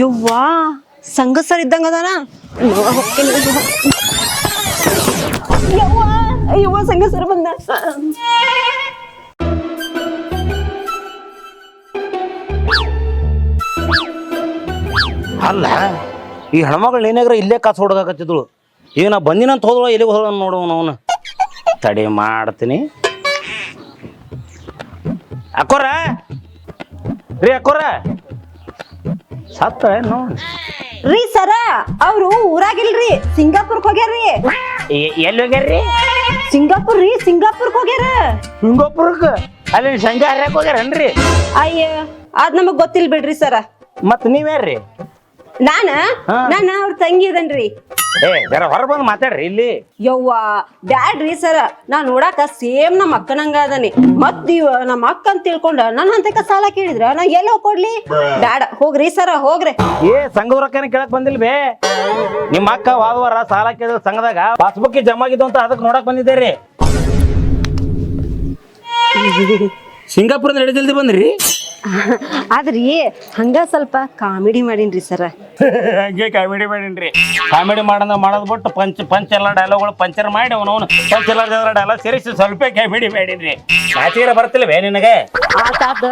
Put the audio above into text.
ಯವ್ವಾ, ಸಂಘ ಸರ್ ಇದ್ದಂಗ ಅದಾನ ಬಂದ. ಅಲ್ಲ, ಈ ಹೆಣ್ಮಗಳು ಏನಾದ್ರೂ ಇಲ್ಲೇ ಕಾಸು ಹೊಡ್ದಾಕತ್ತಿದ್ಳು. ಈಗ ನಾ ಬಂದಿನಂತ ಹೋದಳು, ಎಲ್ಲಿಗೆ ಹೋದ ನೋಡು ಅವನು. ತಡಿ ಮಾಡ್ತೀನಿ. ಅಕ್ಕೋರ. ರೀ, ಅಕ್ಕೋರ. ಸತ್ತ ನೋಡಿ ರೀ ಸರ ಅವ್ರು ಊರಾಗಿಲ್ರಿ ಸಿಂಗಾಪುರ್ಕ್ ಹೋಗ್ಯಾರ್ರಿ. ಎಲ್ಲಿ ಹೋಗ್ಯಾರ್ರಿ? ಸಿಂಗಾಪುರ್ ರೀ ಸಿಂಗಾಪುರ್ಕ್ ಹೋಗ್ಯಾರ. ಸಿಂಗಾಪುರಕ್ಕೆ ಅಲ್ಲಿ ಸಂಜೆ ಹರ್ಯಾಕ್ ಹೋಗ್ಯಾರನ್ರಿ? ಅಯ್ಯ ಅದ್ ನಮಗ್ ಗೊತ್ತಿಲ್ ಬಿಡ್ರಿ ಸರ. ಮತ್ ನೀವ್ಯಾರ್ರಿ? ನಾನ? ಹಾ. ನಾನ ಅವ್ರ ತಂಗಿ ಅದನ್ರಿ. ಏ ಜರ ಹೊರ ಬಂದು ಮಾತಾಡ್ರಿ ಇಲ್ಲಿ. ಯವ್ವ ಬ್ಯಾಡ್ರಿ ಸರ. ನಾ ನೋಡಾಕ ಸೇಮ್ ನಮ್ಮ ಅಕ್ಕನಂಗ ಅದನಿ. ಮತ್ ಇವ ನಮ್ಮ ಅಕ್ಕ ಅಂತ ತಿಳ್ಕೊಂಡ ನನ್ನ ಹಂತಕ ಸಾಲ ಕೇಳಿದ್ರ? ನಾ ಎಲ್ಲಿ ಹೋಗ್ಕೊಡ್ಲಿ ಬ್ಯಾಡ ಹೋಗ್ರಿ ಸರ ಹೋಗ್ರಿ. ಏ ಸಂಘದ ರೊಕ್ಕನ ಕೇಳಕ್ ಬಂದಿಲ್ಲ ಬೇ. ನಿಮ್ಮ ಅಕ್ಕ ವಾದವಾರ ಸಾಲ ಕೇಳಿದ ಸಂಘದಾಗ ಪಾಸ್ಬುಕ್ ಜಮಾ ಆಗಿದ್ದು ಅಂತ ಅದಕ್ಕೆ ನೋಡಕ್ ಬಂದಿದ್ದೆ ರೀ ಸಿಂಗಾಪುರದ ನಡಿ ಜಲ್ದಿ ಬಂದ್ರಿ? ಆದ್ರಿ ಹಂಗ ಸ್ವಲ್ಪ ಕಾಮಿಡಿ ಮಾಡೀನ್ರಿ ಸರ. ಹಂಗೆ ಕಾಮಿಡಿ ಮಾಡೀನ್ರಿ. ಕಾಮಿಡಿ ಮಾಡೋದ ಮಾಡೋದ್ ಬಿಟ್ಟು ಪಂಚ್ ಪಂಚ್ ಎಲ್ಲ ಡೈಲಾಗ್ಗಳು ಪಂಚರ್ ಮಾಡಿ ಅವನವನು ಪಂಚ್ ಎಲ್ಲ ಡೈಲಾಗ್ ಸೇರಿಸಿ ಸ್ವಲ್ಪ ಕಾಮಿಡಿ ಮಾಡೀನ್ರಿ. ನಾಚಿಗೆ ಬರ್ತಿಲ್ಲ ಬೇ ನಿನಗೆ ಆತಾತ